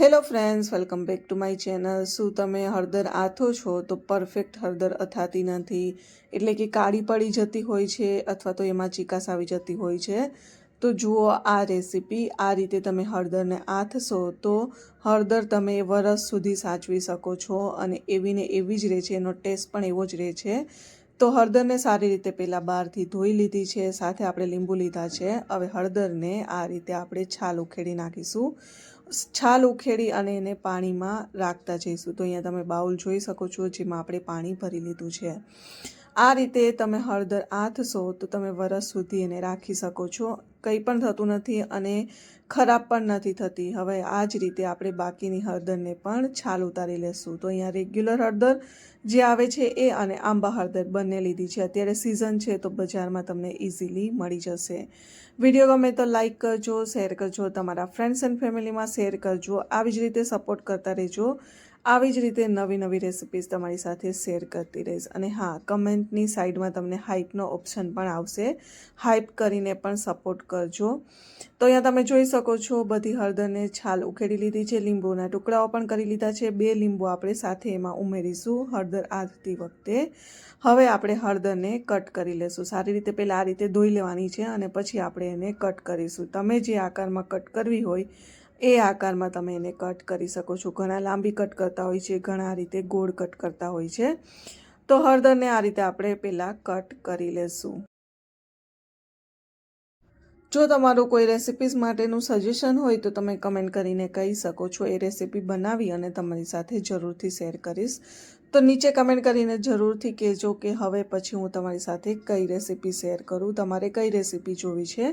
Hello friends, welcome back to my channel. શું તમે હળદર આથો છો? તો પરફેક્ટ હળદર અથાતી નથી. એટલે કે કાળી પડી જતી હોય છે અથવા તો એમાં ચીકાસ આવી જતી હોય છે. તો જુઓ આ રેસીપી. આ રીતે તમે હળદરને આથશો તો હળદર તમે વરસ સુધી સાચવી શકો છો અને એવી ને એવી જ રહે છે. એનો ટેસ્ટ પણ એવો જ રહે છે. તો હળદરને સારી રીતે પહેલાં બહારથી ધોઈ લીધી છે. સાથે આપણે લીંબુ લીધા છે. હવે હળદરને આ રીતે આપણે છાલ ઉખેડી નાખીશું. છાલ ઉખેડી અને એને પાણીમાં રાખતા જઈશું. તો અહીંયા તમે બાઉલ જોઈ શકો છો, જેમાં આપણે પાણી ભરી લીધું છે. આ રીતે તમે હળદર આથશો તો તમે વરસ સુધી એને રાખી શકો છો. કંઈ પણ થતું નથી અને ખરાબ પણ નથી થતી. હવે આ જ રીતે આપણે બાકીની હળદરને પણ છાલ ઉતારી લેશું. તો અહીંયા રેગ્યુલર હળદર જે આવે છે એ અને આંબા હળદર બંને લીધી છે. અત્યારે સિઝન છે તો બજારમાં તમને ઇઝીલી મળી જશે. વીડિયો ગમે તો લાઇક કરજો, શેર કરજો, તમારા ફ્રેન્ડ્સ એન્ડ ફેમિલીમાં શેર કરજો. આવી જ રીતે સપોર્ટ કરતા રહેજો. આવી જ રીતે નવી નવી રેસિપીઝ તમારી સાથે શેર કરતી રહીશ. અને હા, કમેન્ટની સાઈડમાં તમને હાઇપનો ઓપ્શન પણ આવશે. હાઇપ કરીને પણ સપોર્ટ કરજો. તો અહીંયા તમે જોઈ શકો છો, બધી હળદરને છાલ ઉખેડી લીધી છે, લીંબુના ટુકડાઓ પણ કરી લીધા છે. બે લીંબુ આપણે સાથે એમાં ઉમેરીશું હળદર આધતી વખતે. હવે આપણે હળદરને કટ કરી લેશું. સારી રીતે પહેલાં આ રીતે ધોઈ લેવાની છે અને પછી આપણે એને કટ કરીશું. તમે જે આકારમાં કટ કરવી હોય એ આકારમાં તમે એને કટ કરી શકો છો. ઘણા લાંબી કટ કરતા હોય છે, ઘણા રીતે ગોળ કટ કરતા હોય છે. તો હળદરને આ રીતે આપણે પહેલાં કટ કરી લેશું. જો તમારું કોઈ રેસિપીઝ માટેનું સજેશન હોય તો તમે કમેન્ટ કરીને કહી શકો છો. એ રેસિપી બનાવી અને તમારી સાથે જરૂરથી શેર કરીશ. તો નીચે કમેન્ટ કરીને જરૂરથી કહેજો કે હવે પછી હું તમારી સાથે કઈ રેસીપી શેર કરું, તમારે કઈ રેસીપી જોવી છે?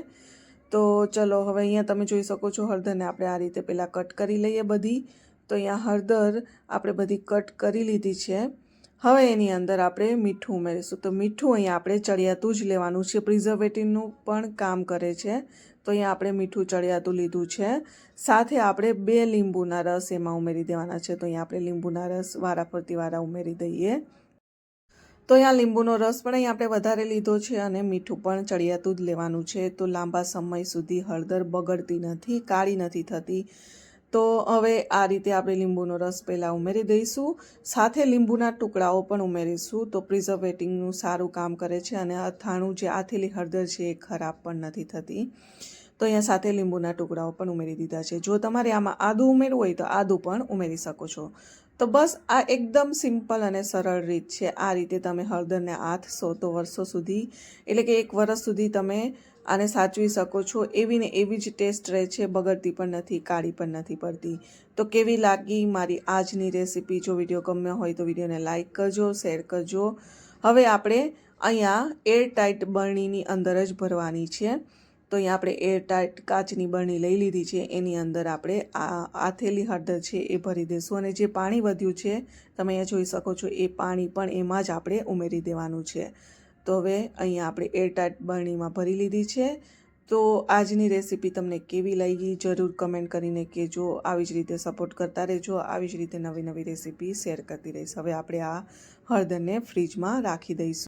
તો ચલો, હવે અહીંયા તમે જોઈ શકો છો હળદરને આપણે આ રીતે પહેલાં કટ કરી લઈએ બધી. તો અહીંયા હળદર આપણે બધી કટ કરી લીધી છે. હવે એની અંદર આપણે મીઠું ઉમેરીશું. તો મીઠું અહીંયા આપણે ચડિયાતું જ લેવાનું છે. પ્રિઝર્વેટિવનું પણ કામ કરે છે. તો અહીંયા આપણે મીઠું ચડિયાતું લીધું છે. સાથે આપણે બે લીંબુના રસ એમાં ઉમેરી દેવાના છે. તો અહીંયા આપણે લીંબુના રસ વારા ફરતી વારા ઉમેરી દઈએ. તો અહીંયા લીંબુનો રસ પણ અહીં આપણે વધારે લીધો છે અને મીઠું પણ ચડિયાતું જ લેવાનું છે. તો લાંબા સમય સુધી હળદર બગડતી નથી, કાળી નથી થતી. તો હવે આ રીતે આપણે લીંબુનો રસ પહેલાં ઉમેરી દઈશું. સાથે લીંબુના ટુકડાઓ પણ ઉમેરીશું. તો પ્રિઝર્વેટિંગનું સારું કામ કરે છે અને અથાણું જે આથેલી હળદર છે એ ખરાબ પણ નથી થતી. તો અહીંયા સાથે લીંબુના ટુકડાઓ પણ ઉમેરી દીધા છે. જો તમારે આમાં આદું ઉમેરવું હોય તો આદું પણ ઉમેરી શકો છો. તો બસ આ એકદમ સિમ્પલ અને સરળ રીત છે. આ રીતે તમે હળદરને આથશો તો વર્ષો સુધી, એટલે કે એક વર્ષ સુધી તમે આને સાચવી શકો છો. એવી ને એવી જ ટેસ્ટ રહે છે, બગડતી પણ નથી, કાળી પણ નથી પડતી. તો કેવી લાગી મારી આજની રેસીપી? જો વીડિયો ગમ્યો હોય તો વિડીયોને લાઇક કરજો, શેર કરજો. હવે આપણે અહીંયા એર ટાઈટ બરણીની અંદર જ ભરવાની છે. તો અહીંયા આપણે એર ટાઈટ કાચની બરણી લઈ લીધી છે. એની અંદર આપણે આ આથેલી હળદર છે એ ભરી દઈશું અને જે પાણી વધ્યું છે, તમે અહીંયા જોઈ શકો છો, એ પાણી પણ એમાં જ આપણે ઉમેરી દેવાનું છે. તો હવે અહીંયા આપણે એરટાઈટ બરણીમાં ભરી લીધી છે. તો આજની રેસીપી તમને કેવી લાગી જરૂર કમેન્ટ કરીને કહેજો. આવી જ રીતે સપોર્ટ કરતા રહેજો. આવી જ રીતે નવી નવી રેસીપી શેર કરતી રહીશ. હવે આપણે આ હળદરને ફ્રીજમાં રાખી દઈશું.